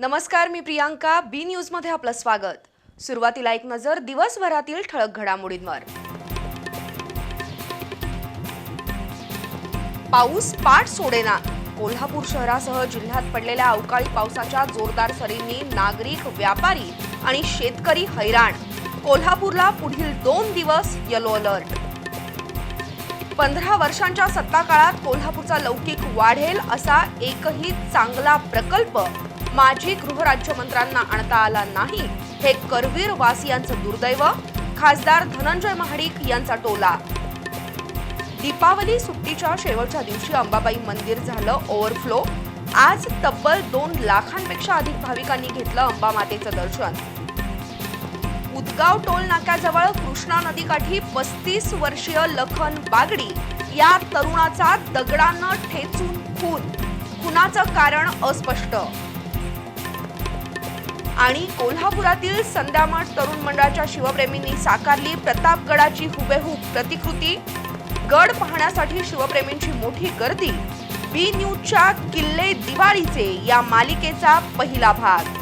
नमस्कार मी प्रियांका. बी न्यूजमध्ये आपलं स्वागत. सुरुवातीला एक नजर दिवसभरातील ठळक घडामोडींवर. पाऊस पाठ सोडेना. कोल्हापूर शहरासह जिल्ह्यात पडलेल्या अवकाळी पावसाच्या जोरदार सरींनी नागरिक व्यापारी आणि शेतकरी हैराण. कोल्हापूरला पुढील दोन दिवस येलो अलर्ट पंधरा वर्षांच्या सत्ता काळात कोल्हापूरचा लौकिक वाढेल असा एकही चांगला प्रकल्प माजी गृहराज्यमंत्र्यांना आणता आला नाही हे करवीर वासियांचं दुर्दैव? खासदार धनंजय महाडिक यांचा टोला. दीपावली सुट्टीच्या शेवटच्या दिवशी अंबाबाई मंदिर झालं ओव्हरफ्लो आज तब्बल दोन लाखांपेक्षा अधिक भाविकांनी घेतलं अंबामातेचं दर्शन. उदगाव टोल नाक्याजवळ कृष्णा नदीकाठी पस्तीस वर्षीय लखन बागडी या तरुणाचा दगडानं ठेचून खून. खुनाचं कारण अस्पष्ट. आणि कोल्हापुरातील संध्यामठ तरुण मंडळाच्या शिवप्रेमींनी साकारली प्रतापगडाची हुबेहूब प्रतिकृती. गड पाहण्यासाठी शिवप्रेमींची मोठी गर्दी. बी न्यूजच्या किल्ले दिवाळीचे या मालिकेचा पहिला भाग.